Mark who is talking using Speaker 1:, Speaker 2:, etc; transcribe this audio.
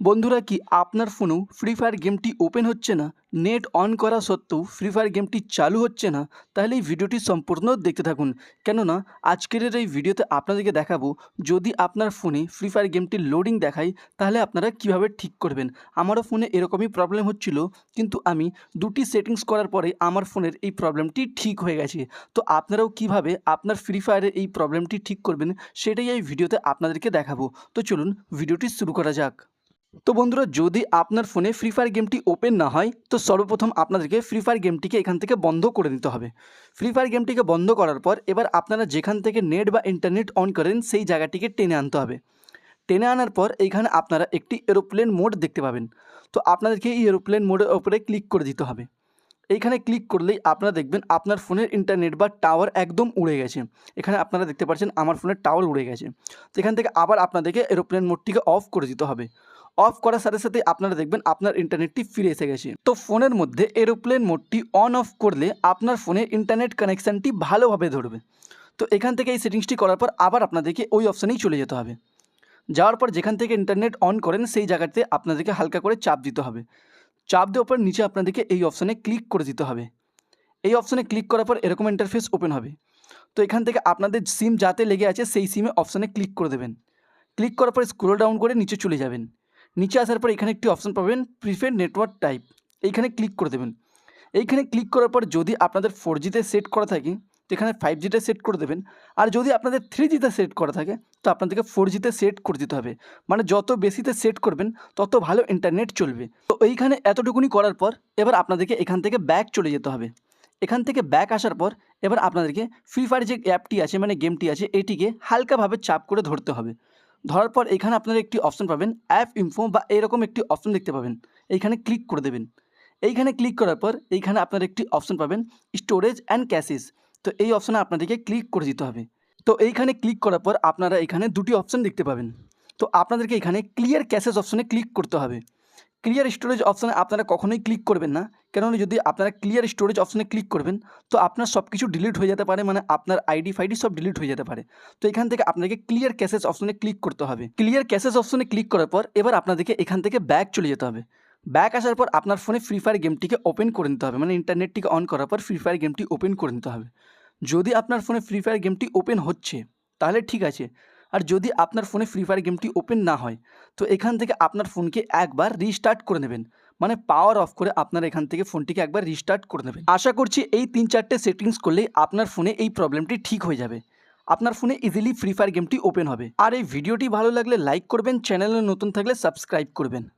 Speaker 1: বন্ধুরা কি আপনার ফোনেও ফ্রি ফায়ার গেমটি ওপেন হচ্ছে না? নেট অন করা সত্ত্বেও ফ্রি ফায়ার গেমটি চালু হচ্ছে না? তাহলে এই ভিডিওটি সম্পূর্ণ দেখতে থাকুন। কেননা, আজকের এই ভিডিওতে আপনাদেরকে দেখাবো, যদি আপনার ফোনে ফ্রি ফায়ার গেমটির লোডিং দেখায় তাহলে আপনারা কীভাবে ঠিক করবেন? আমারও ফোনে এরকমই প্রবলেম হচ্ছিল, কিন্তু আমি দুটি সেটিংস করার পরে আমার ফোনের এই প্রবলেমটি ঠিক হয়ে গেছে। তো আপনারাও কীভাবে আপনার ফ্রি ফায়ারের এই প্রবলেমটি ঠিক করবেন, সেটাই এই ভিডিওতে আপনাদেরকে দেখাবো। তো চলুন, ভিডিওটি শুরু করা যাক। তো বন্ধুরা, যদি আপনার ফোনে ফ্রি ফায়ার গেমটি ওপেন না হয়, তো সর্বপ্রথম আপনাদেরকে ফ্রি ফায়ার গেমটিকে এখান থেকে বন্ধ করে দিতে হবে। ফ্রি ফায়ার গেমটিকে বন্ধ করার পর, এবার আপনারা যেখান থেকে নেট বা ইন্টারনেট অন করেন, সেই জায়গাটিকে টেনে আনতে হবে। টেনে আনার পর, এইখানে আপনারা একটি এরোপ্লেন মোড দেখতে পাবেন। তো আপনাদেরকে এই এরোপ্লেন মোডের ওপরে ক্লিক করে দিতে হবে। এইখানে ক্লিক করলেই আপনারা দেখবেন আপনার ফোনের ইন্টারনেট বা টাওয়ার একদম উড়ে গেছে। এখানে আপনারা দেখতে পাচ্ছেন আমার ফোনের টাওয়ার উড়ে গেছে। তো এখান থেকে আবার আপনাদেরকে এরোপ্লেন মোডটিকে অফ করে দিতে হবে। অফ করার সাথে সাথে আপনারা দেখবেন আপনার ইন্টারনেটটি ফিরে এসে গেছে। তো ফোনের মধ্যে এরোপ্লেন মোডটি অন অফ করলে আপনার ফোনের ইন্টারনেট কানেকশানটি ভালোভাবে ধরবে। তো এখান থেকে এই সেটিংসটি করার পর আবার আপনাদেরকে ওই অপশানেই চলে যেতে হবে। যাওয়ার পর যেখান থেকে ইন্টারনেট অন করেন সেই জায়গাতে আপনাদেরকে হালকা করে চাপ দিতে হবে। চাপ দেওয়ার পর নিচে আপনাদেরকে এই অপশানে ক্লিক করে দিতে হবে। এই অপশানে ক্লিক করার পর এরকম ইন্টারফেস ওপেন হবে। তো এখান থেকে আপনাদের সিম যাতে লেগে আছে সেই সিমে অপশানে ক্লিক করে দেবেন। ক্লিক করার পর স্ক্রোল ডাউন করে নিচে চলে যাবেন। নিচে আসার পর এখানে একটি অপশান পাবেন প্রিফেড নেটওয়ার্ক টাইপ এইখানে ক্লিক করে দেবেন। এইখানে ক্লিক করার পর যদি আপনাদের ফোর জিতে সেট করা থাকে, তো এখানে ফাইভ জিতে সেট করে দেবেন। আর যদি আপনাদের থ্রি জিতে সেট করা থাকে, তো আপনাদেরকে ফোর জিতে সেট করে দিতে হবে। মানে যত বেশিতে সেট করবেন, তত ভালো ইন্টারনেট চলবে। তো এইখানে এতটুকুনি করার পর এবার আপনাদেরকে এখান থেকে ব্যাক চলে যেতে হবে। এখান থেকে ব্যাক আসার পর এবার আপনাদেরকে ফ্রি ফায়ার যে অ্যাপটি আছে মানে গেমটি আছে, এটিকে হালকাভাবে চাপ করে ধরতে হবে। ধরার পর এখানে আপনারা একটি অপশন পাবেন অ্যাপ ইনফো বা এরকম একটি অপশন দেখতে পাবেন। এইখানে ক্লিক করে দেবেন। এইখানে ক্লিক করার পর এইখানে আপনারা একটি অপশন পাবেন স্টোরেজ অ্যান্ড ক্যাশেস তো এই অপশানে আপনাদেরকে ক্লিক করে দিতে হবে। তো এইখানে ক্লিক করার পর আপনারা এখানে দুটি অপশন দেখতে পাবেন। তো আপনাদেরকে এখানে ক্লিয়ার ক্যাশেস অপশনে ক্লিক করতে হবে। ক্লিয়ার স্টোরেজ অপশানে আপনারা কখনোই ক্লিক করবেন না। কেননা যদি আপনারা ক্লিয়ার স্টোরেজ অপশানে ক্লিক করবেন, তো আপনার সব কিছু ডিলিট হয়ে যেতে পারে মানে আপনার আইডি ফাইডি সব ডিলিট হয়ে যেতে পারে। তো এখান থেকে আপনাকে ক্লিয়ার ক্যাশেস অপশানে ক্লিক করতে হবে। ক্লিয়ার ক্যাশেস অপশানে ক্লিক করার পর এবার আপনাদেরকে এখান থেকে ব্যাক চলে যেতে হবে। ব্যাক আসার পর আপনার ফোনে ফ্রি ফায়ার গেমটিকে ওপেন করে নিতে হবে মানে ইন্টারনেটটিকে অন করার পর ফ্রি ফায়ার গেমটি ওপেন করে নিতে হবে। যদি আপনার ফোনে ফ্রি ফায়ার গেমটি ওপেন হচ্ছে, তাহলে ঠিক আছে। আর যদি আপনার ফোনে ফ্রি ফায়ার গেমটি ওপেন না হয়, তো এখান থেকে আপনার ফোনকে একবার রিস্টার্ট করে নেবেন। মানে পাওয়ার অফ করে আপনার এখান থেকে ফোনটিকে একবার রিস্টার্ট করে নেবেন। আশা করছি এই তিন চারটে সেটিংস করলেই আপনার ফোনে এই প্রবলেমটি ঠিক হয়ে যাবে। আপনার ফোনে ইজিলি ফ্রি ফায়ার গেমটি ওপেন হবে। আর এই ভিডিওটি ভালো লাগলে লাইক করবেন চ্যানেলে নতুন থাকলে সাবস্ক্রাইব করবেন।